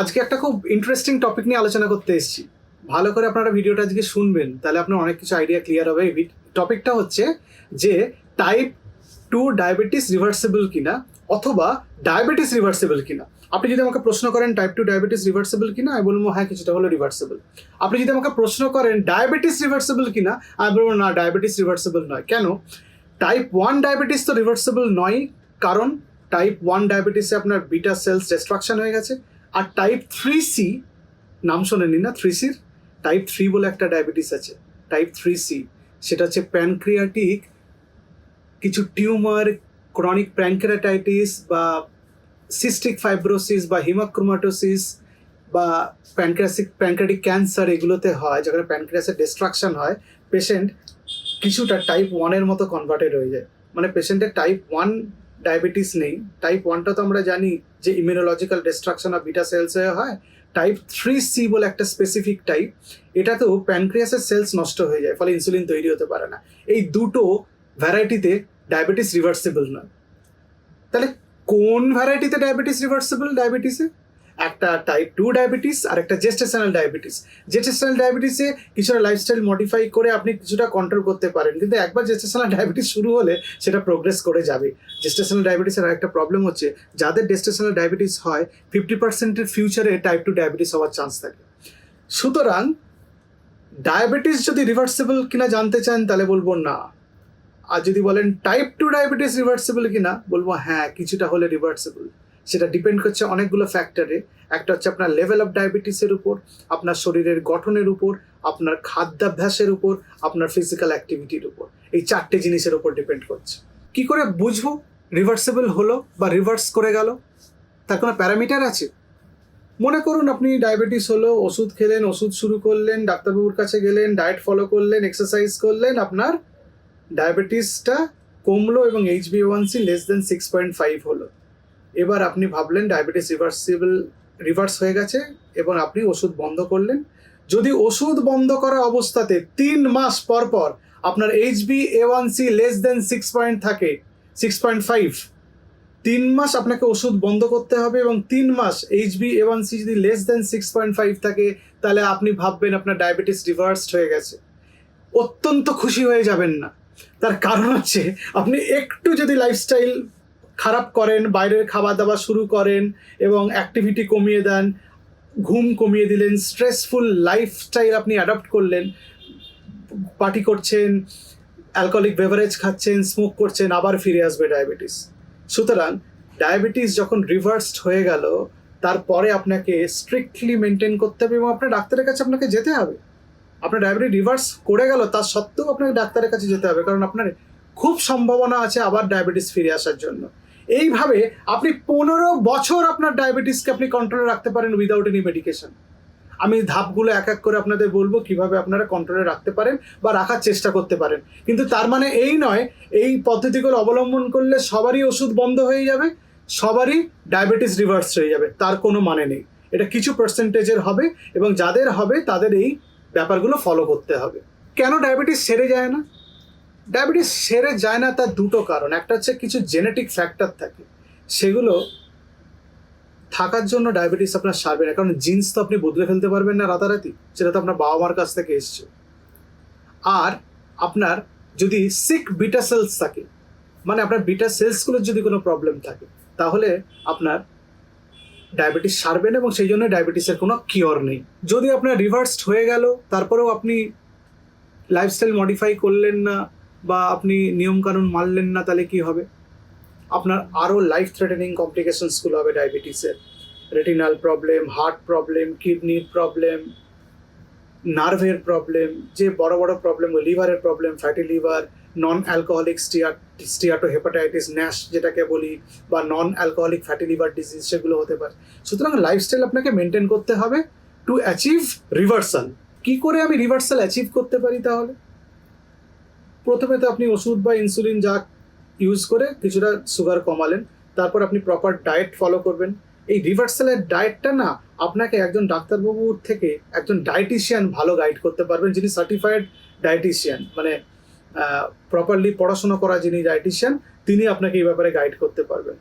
আজকে একটা খুব ইন্টারেস্টিং টপিক নিয়ে আলোচনা করতে এসেছি। ভালো করে আপনারা ভিডিওটা আজকে শুনবেন, তাহলে আপনার অনেক কিছু আইডিয়া ক্লিয়ার হবে। টপিকটা হচ্ছে যে টাইপ টু ডায়াবেটিস রিভার্সেবল কিনা অথবা ডায়াবেটিস রিভার্সেবল কিনা। আপনি যদি আমাকে প্রশ্ন করেন টাইপ টু ডায়াবেটিস রিভার্সেবল কিনা, আমি বলব হ্যাঁ কিছুটা হলো রিভার্সেবল আপনি যদি আমাকে প্রশ্ন করেন ডায়াবেটিস রিভার্সেবল কিনা, আমি বলব, না ডায়াবেটিস রিভার্সেবল নয়। কেন? টাইপ ওয়ান ডায়াবেটিস তো রিভার্সেবল নয় কারণ টাইপ ওয়ান ডায়াবেটিসে আপনার বিটা সেলস ডিস্ট্রাকশন হয়ে গেছে। আর টাইপ থ্রি সি নাম শোনেনি না থ্রি সির টাইপ থ্রি বলে একটা ডায়াবেটিস আছে টাইপ থ্রি সি সেটা হচ্ছে প্যানক্রিয়াটিক কিছু টিউমার ক্রনিক প্যানক্রিয়াটাইটিস বা সিস্টিক ফাইব্রোসিস বা হিমাক্রোমাটোসিস বা প্যানক্রিয়াসিক প্যানক্রিয়াটিক ক্যান্সার এগুলোতে হয়, যেখানে প্যানক্রিয়াসের ডিস্ট্রাকশন হয় পেশেন্ট কিছুটা টাইপ ওয়ানের মতো কনভার্টেড হয়ে যায়। মানে পেশেন্টের টাইপ ওয়ান ডায়াবেটিস নেই। টাইপ ওয়ানটা তো আমরা জানি যে immunological destruction of beta cells হয়ে। টাইপ থ্রি সি বলে একটা স্পেসিফিক টাইপ এটাতেও প্যানক্রিয়াসের সেলস নষ্ট হয়ে যায়, ফলে ইনসুলিন তৈরি হতে পারে না। এই দুটো ভ্যারাইটিতে ডায়াবেটিস রিভার্সিবল নয়। তাহলে কোন ভ্যারাইটিতে ডায়াবেটিস রিভার্সিবল ডায়াবেটিসে একটা টাইপ টু ডায়াবেটিস আর একটা জেস্টেশনাল ডায়াবেটিস জেস্টেশনাল ডায়াবেটিসে কিছুটা লাইফস্টাইল মডিফাই করে আপনি কিছুটা কন্ট্রোল করতে পারেন। কিন্তু একবার জেস্টেশনাল ডায়াবেটিস শুরু হলে সেটা প্রোগ্রেস করে যাবে। জেস্টেশনাল ডায়াবেটিসের আরেকটা প্রবলেম হচ্ছে, যাদের জেস্টেশনাল ডায়াবেটিস হয় ফিফটি পার্সেন্টের ফিউচারে টাইপ টু ডায়াবেটিস হওয়ার চান্স থাকে। সুতরাং ডায়াবেটিস যদি রিভার্সেবল কিনা জানতে চান, তাহলে বলব না। আর যদি বলেন টাইপ টু ডায়াবেটিস রিভার্সেবল কিনা, বলব হ্যাঁ কিছুটা হলে রিভার্সেবল সেটা ডিপেন্ড করছে অনেকগুলো ফ্যাক্টরে একটা হচ্ছে আপনার লেভেল অফ ডায়াবেটিসের উপর, আপনার শরীরের গঠনের উপর, আপনার খাদ্যাভ্যাসের উপর, আপনার ফিজিক্যাল অ্যাক্টিভিটির উপর। এই চারটে জিনিসের উপর ডিপেন্ড করছে। কি করে বুঝব? রিভার্সেবল হলো বা রিভার্স করে গেল? তার কোনো প্যারামিটার আছে? মনে করুন আপনি ডায়াবেটিস হলো, ওষুধ খেলেন, ওষুধ শুরু করলেন, ডাক্তারবাবুর কাছে গেলেন ডায়েট ফলো করলেন এক্সারসাইজ করলেন, আপনার ডায়াবেটিসটা কমলো এবং H B one C less than six point five হলো। এবার আপনি ভাবলেন ডায়াবেটিস রিভার্সিবল রিভার্স হয়ে গেছে এবং আপনি ওষুধ বন্ধ করলেন। যদি ওষুধ বন্ধ করা অবস্থাতে তিন মাস পর পর আপনার H B A one C less than six point থাকে সিক্স পয়েন্ট ফাইভ তিন মাস আপনাকে ওষুধ বন্ধ করতে হবে এবং তিন মাস H B A one C যদি less than six point five থাকে, তাহলে আপনি ভাববেন আপনার ডায়াবেটিস রিভার্সড হয়ে গেছে। অত্যন্ত খুশি হয়ে যাবেন না। তার কারণ হচ্ছে আপনি একটু যদি লাইফস্টাইল খারাপ করেন, বাইরের খাবার দাবার শুরু করেন এবং অ্যাক্টিভিটি কমিয়ে দেন, ঘুম কমিয়ে দিলেন স্ট্রেসফুল লাইফস্টাইল আপনি অ্যাডাপ্ট করলেন পার্টি করছেন অ্যালকোহলিক বেভারেজ খাচ্ছেন স্মোক করছেন, আবার ফিরে আসবে ডায়াবেটিস সুতরাং ডায়াবেটিস যখন রিভার্সড হয়ে গেল, তারপরে আপনাকে স্ট্রিক্টলি মেনটেন করতে হবে এবং আপনার ডাক্তারের কাছে আপনাকে যেতে হবে। আপনার ডায়াবেটিস রিভার্স করে গেল তার সত্ত্বেও আপনাকে ডাক্তারের কাছে যেতে হবে, কারণ আপনার খুব সম্ভাবনা আছে আবার ডায়াবেটিস ফিরে আসার জন্য। এইভাবে আপনি পনেরো বছর আপনার ডায়াবেটিসকে আপনি কন্ট্রোলে রাখতে পারেন উইদাউট এনি মেডিকেশন আমি ধাপগুলো এক এক করে আপনাদের বলব কীভাবে আপনারা কন্ট্রোলে রাখতে পারেন বা রাখার চেষ্টা করতে পারেন। কিন্তু তার মানে এই নয়, এই পদ্ধতিগুলো অবলম্বন করলে সবারই ওষুধ বন্ধ হয়ে যাবে, সবারই ডায়াবেটিস রিভার্স হয়ে যাবে, তার কোনো মানে নেই। এটা কিছু পার্সেন্টেজের হবে এবং যাদের হবে তাদের এই ব্যাপারগুলো ফলো করতে হবে। কেন ডায়াবেটিস সেরে যায় না? ডায়াবেটিস সেরে যায় না তার দুটো কারণ। একটা হচ্ছে কিছু জেনেটিক ফ্যাক্টর থাকে। সেগুলো থাকার জন্য ডায়াবেটিস আপনার সারবে না। কারণ জিন্স তো আপনি বদলে ফেলতে পারবেন না রাতারাতি, সেটা তো আপনার বাবা মার কাছ থেকে এসছে। আর আপনার যদি সিক বিটা সেলস থাকে মানে আপনার বিটা সেলসগুলোর যদি কোনো প্রবলেম থাকে, তাহলে আপনার ডায়াবেটিস সারবে না এবং সেই জন্য ডায়াবেটিসের কোনো কিওর নেই। যদি আপনার রিভার্সড হয়ে গেল, তারপরেও আপনি লাইফস্টাইল মডিফাই করলেন না বা আপনি নিয়মকানুন মানলেন না, তাহলে কি হবে? আপনার আরও লাইফ থ্রেটেনিং কমপ্লিকেশনসগুলো হবে ডায়াবেটিসের রেটিনাল প্রবলেম হার্ট প্রবলেম কিডনির প্রবলেম নার্ভের প্রবলেম যে বড় বড় প্রবলেম লিভারের problem fatty liver non alcoholic steatohepatitis NASH যেটাকে বলি, বা non alcoholic fatty liver disease সেগুলো হতে পারে। সুতরাং লাইফস্টাইল আপনাকে মেনটেন করতে হবে টু অ্যাচিভ রিভার্সাল কী করে আমি রিভার্সাল অ্যাচিভ করতে পারি তাহলে? প্রথমে তো আপনি ওষুধ বা ইনসুলিন যা ইউজ করে কিছুটা সুগার কমালেন, তারপর আপনি প্রপার ডায়েট ফলো করবেন। এই রিভার্সালের ডায়েটটা না, আপনাকে একজন ডাক্তারবাবুর থেকে একজন ডায়েটিশিয়ান ভালো গাইড করতে পারবেন, যিনি সার্টিফাইড ডায়েটিশিয়ান মানে প্রপারলি পড়াশোনা করা যিনি ডায়েটিশিয়ান তিনি আপনাকে এই ব্যাপারে গাইড করতে পারবেন।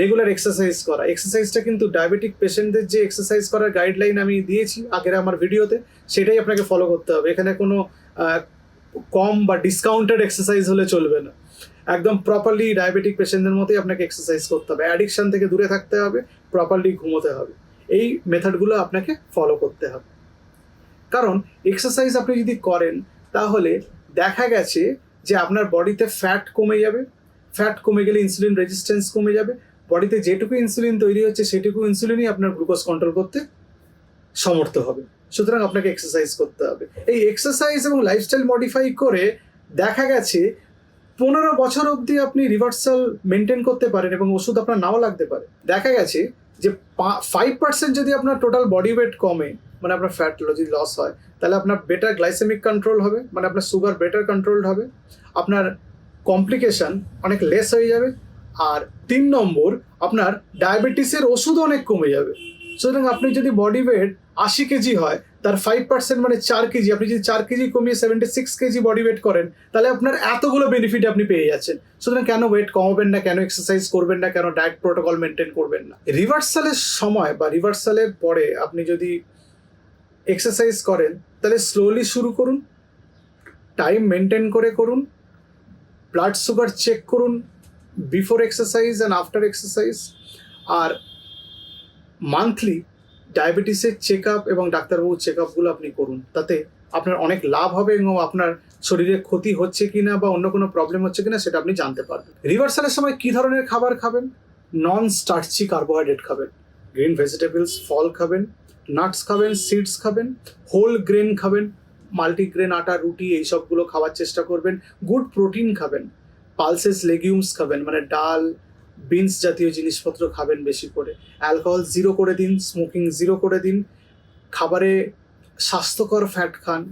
রেগুলার এক্সারসাইজ করা এক্সারসাইজটা কিন্তু ডায়াবেটিক পেশেন্টদের যে এক্সারসাইজ করার গাইডলাইন আমি দিয়েছি আগের আমার ভিডিওতে সেটাই আপনাকে ফলো করতে হবে। এখানে কোনো কম বা ডিসকাউন্টেড এক্সারসাইজ হলে চলবে না। একদম প্রপারলি ডায়াবেটিক পেশেন্টদের মতোই আপনাকে এক্সারসাইজ করতে হবে। অ্যাডিকশান থেকে দূরে থাকতে হবে প্রপারলি ঘুমোতে হবে। এই মেথডগুলো আপনাকে ফলো করতে হবে। কারণ এক্সারসাইজ আপনি যদি করেন, তাহলে দেখা গেছে যে আপনার বডিতে ফ্যাট কমে যাবে। ফ্যাট কমে গেলে ইনসুলিন রেজিস্ট্যান্স কমে যাবে। বডিতে যেটুকু ইনসুলিন তৈরি হচ্ছে, সেটুকু ইনসুলিনই আপনার গ্লুকোজ কন্ট্রোল করতে সমর্থ হবে। সুতরাং আপনাকে এক্সারসাইজ করতে হবে। এই এক্সারসাইজ এবং লাইফস্টাইল মডিফাই করে দেখা গেছে পনেরো বছর অবধি আপনি রিভার্সাল মেনটেন করতে পারেন এবং ওষুধ আপনার নাও লাগতে পারে। দেখা গেছে যে ফাইভ পার্সেন্ট যদি আপনার টোটাল বডি ওয়েট কমে মানে আপনার ফ্যাট যদি লস হয়, তাহলে আপনার বেটার গ্লাইসেমিক কন্ট্রোল হবে মানে আপনার সুগার বেটার কন্ট্রোলড হবে, আপনার কমপ্লিকেশন অনেক লেস হয়ে যাবে, আর তিন নম্বর, আপনার ডায়াবেটিসের ওষুধ অনেক কমে যাবে। সুতরাং আপনি যদি বডি ওয়েট আশি কেজি হয়, তার ফাইভ পার্সেন্ট মানে চার কেজি, আপনি যদি চার কেজি কমিয়ে seventy six KG body weight করেন, তাহলে আপনার এতগুলো বেনিফিট আপনি পেয়ে যাচ্ছেন। সুতরাং কেন ওয়েট কমাবেন না, কেন এক্সারসাইজ করবেন না, কেন ডায়েট প্রোটোকল মেনটেন করবেন না? রিভার্সালের সময় বা রিভার্সালের পরে আপনি যদি এক্সারসাইজ করেন, তাহলে স্লোলি শুরু করুন টাইম মেনটেন করে করুন ব্লাড সুগার চেক করুন before exercise and after exercise R monthly ডায়াবেটিসের চেক আপ এবং ডাক্তারবাবুর চেক আপগুলো আপনি করুন। তাতে আপনার অনেক লাভ হবে এবং আপনার শরীরে ক্ষতি হচ্ছে কি না বা অন্য কোনো প্রবলেম হচ্ছে কি না সেটা আপনি জানতে পারবেন। রিভার্সালের সময় কি ধরনের খাবার খাবেন? নন স্টার্চি কার্বোহাইড্রেট খাবেন গ্রিন ভেজিটেবলস ফল খাবেন নাটস খাবেন সিডস খাবেন হোল গ্রেন খাবেন মাল্টিগ্রেন আটা, রুটি এইসবগুলো খাওয়ার চেষ্টা করবেন গুড প্রোটিন খাবেন পালসেস লেগিউমস খাবেন মানে ডাল বিনস জাতীয় জিনিসপত্র খাবেন বেশি করে। অ্যালকোহল জিরো করে দিন, স্মোকিং জিরো করে দিন। খাবারে স্বাস্থ্যকর ফ্যাট খান,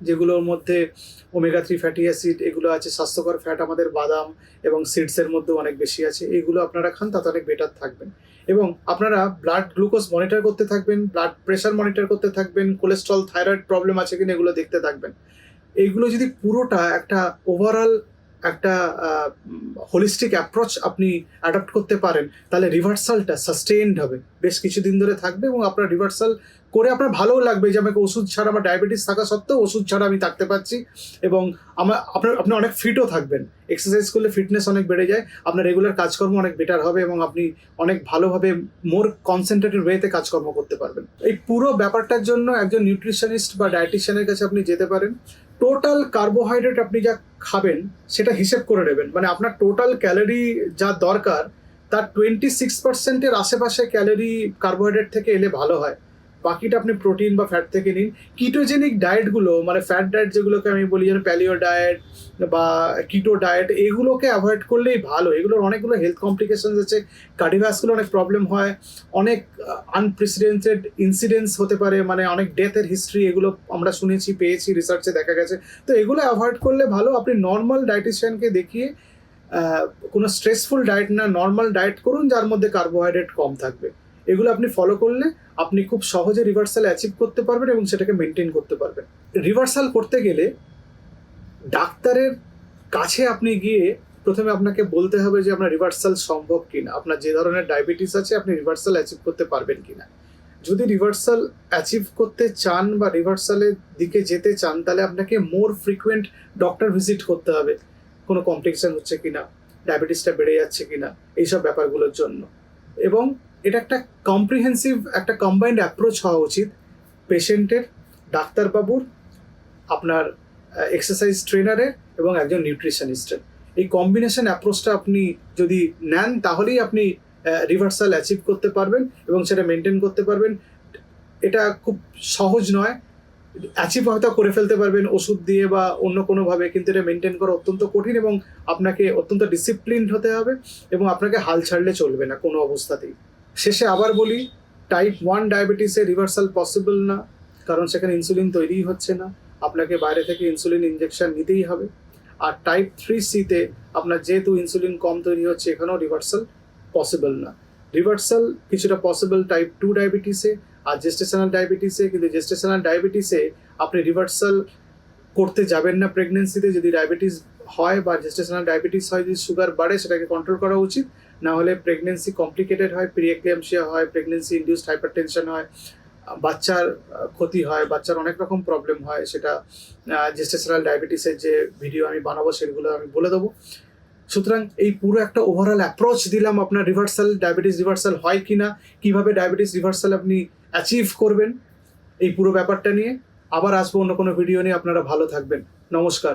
যেগুলোর মধ্যে ওমেগা থ্রি ফ্যাটি অ্যাসিড, এগুলো আছে। স্বাস্থ্যকর ফ্যাট আমাদের বাদাম এবং সিডসের মধ্যে অনেক বেশি আছে। এগুলো আপনারা খান, তাতে অনেক বেটার থাকবেন। এবং আপনারা ব্লাড গ্লুকোজ মনিটর করতে থাকবেন ব্লাড প্রেশার মনিটর করতে থাকবেন কোলেস্ট্রল থাইরয়েড প্রবলেম আছে কিনা এগুলো দেখতে থাকবেন। এইগুলো যদি পুরোটা একটা ওভারঅল একটা হোলিস্টিক অ্যাপ্রোচ আপনি অ্যাডাপ্ট করতে পারেন, তাহলে রিভার্সালটা সাস্টেইনড হবে। বেশ কিছুদিন ধরে থাকবে এবং আপনার রিভার্সাল করে আপনার ভালোও লাগবে যে, আমাকে ওষুধ ছাড়া আমার ডায়াবেটিস থাকা সত্ত্বেও ওষুধ ছাড়া আমি থাকতে পারছি এবং আমার আপনার, আপনি অনেক ফিটও থাকবেন। এক্সারসাইজ করলে ফিটনেস অনেক বেড়ে যায়, আপনার রেগুলার কাজকর্ম অনেক বেটার হবে এবং আপনি অনেক ভালোভাবে মোর কনসেন্ট্রেটেড ওয়েতে কাজকর্ম করতে পারবেন। এই পুরো ব্যাপারটার জন্য একজন নিউট্রিশনিস্ট বা ডায়েটিশিয়ানের কাছে আপনি যেতে পারেন। টোটাল কার্বোহাইড্রেট আপনি যা খাবেন, সেটা হিসেব করে নেবেন। মানে আপনার টোটাল ক্যালোরি যা দরকার, তার টোয়েন্টি সিক্স পার্সেন্টের আশেপাশে ক্যালোরি কার্বোহাইড্রেট থেকে এলে ভালো হয়। বাকিটা আপনি প্রোটিন বা ফ্যাট থেকে নিন। কিটোজেনিক ডায়েটগুলো মানে ফ্যাট ডায়েট যেগুলোকে আমি বলি যেন প্যালিও ডায়েট বা কিটো ডায়েট এগুলোকে অ্যাভয়েড করলেই ভালো। এগুলোর অনেকগুলো হেলথ কমপ্লিকেশনস আছে। কার্ডিভাসগুলো অনেক প্রবলেম হয়। অনেক আনপ্রেসিডেন্টেড ইনসিডেন্টস হতে পারে মানে অনেক ডেথের হিস্ট্রি এগুলো আমরা শুনেছি, পেয়েছি রিসার্চে দেখা গেছে। তো এগুলো অ্যাভয়েড করলে ভালো। আপনি নর্মাল ডায়েটিশিয়ানকে দেখিয়ে কোনো স্ট্রেসফুল ডায়েট না নর্মাল ডায়েট করুন, যার মধ্যে কার্বোহাইড্রেট কম থাকবে। এগুলো আপনি ফলো করলে আপনি খুব সহজে রিভার্সাল অ্যাচিভ করতে পারবেন এবং সেটাকে মেনটেন করতে পারবেন। রিভার্সাল করতে গেলে ডাক্তারের কাছে আপনি গিয়ে প্রথমে আপনাকে বলতে হবে যে আপনার রিভার্সাল সম্ভব কিনা, আপনার যে ধরনের ডায়াবেটিস আছে আপনি রিভার্সাল অ্যাচিভ করতে পারবেন কিনা। যদি রিভার্সাল অ্যাচিভ করতে চান বা রিভার্সালের দিকে যেতে চান, তাহলে আপনাকে মোর ফ্রিকুয়েন্ট ডক্টর ভিজিট করতে হবে। কোনো কমপ্লিকেশন হচ্ছে কিনা ডায়াবেটিসটা বেড়ে যাচ্ছে কিনা, এইসব ব্যাপারগুলোর জন্য। এবং এটা একটা কম্প্রিহেন্সিভ একটা কম্বাইন্ড অ্যাপ্রোচ হওয়া উচিত। পেশেন্টের ডাক্তারবাবুর, আপনার এক্সারসাইজ ট্রেনারের এবং একজন নিউট্রিশনিস্টের এই কম্বিনেশন অ্যাপ্রোচটা আপনি যদি নেন, তাহলেই আপনি রিভার্সাল অ্যাচিভ করতে পারবেন এবং সেটা মেনটেন করতে পারবেন। এটা খুব সহজ নয়। অ্যাচিভ হয়তো করে ফেলতে পারবেন ওষুধ দিয়ে বা অন্য কোনোভাবে, কিন্তু এটা মেনটেন করা অত্যন্ত কঠিন এবং আপনাকে অত্যন্ত ডিসিপ্লিনড হতে হবে এবং আপনাকে হাল ছাড়লে চলবে না কোনো অবস্থাতেই। শেষে আবার বলি টাইপ ওয়ান ডায়াবেটিসে রিভার্সাল পসিবল না, কারণ সেখানে ইনসুলিন তৈরিই হচ্ছে না। আপনাকে বাইরে থেকে ইনসুলিন ইনজেকশন নিতেই হবে। আর টাইপ থ্রি সিতে আপনার যেহেতু ইনসুলিন কম তৈরি হচ্ছে, এখানেও রিভার্সাল পসিবল না। রিভার্সাল কিছুটা পসিবল টাইপ টু ডায়াবেটিসে আর জেস্টেশনাল ডায়াবেটিসে কিন্তু জেস্টেশনাল ডায়াবেটিসে আপনি রিভার্সাল করতে যাবেন না প্রেগনেন্সিতে যদি ডায়াবেটিস হয় বা জেস্টেশনাল ডায়াবেটিস হয়, যদি সুগার বাড়ে, সেটাকে কন্ট্রোল করা উচিত। না হলে প্রেগনেন্সি কমপ্লিকেটেড হয় প্রিএক্লেমশিয়া হয় প্রেগনেন্সি ইন্ডিউসড হাইপারটেনশন হয়, বাচ্চার ক্ষতি হয়, বাচ্চার অনেক রকম প্রবলেম হয়, সেটা জেস্টেশনাল ডায়াবেটিসের যে ভিডিও আমি বানাবো সেগুলো আমি বলে দেবো। সুতরাং এই পুরো একটা ওভারঅল অ্যাপ্রোচ দিলাম আপনার রিভার্সাল ডায়াবেটিস রিভার্সাল হয় কি না কীভাবে ডায়াবেটিস রিভার্সাল আপনি অ্যাচিভ করবেন, এই পুরো ব্যাপারটা নিয়ে। আবার আসব অন্য কোনো ভিডিও নিয়ে, আপনারা ভালো থাকবেন। নমস্কার।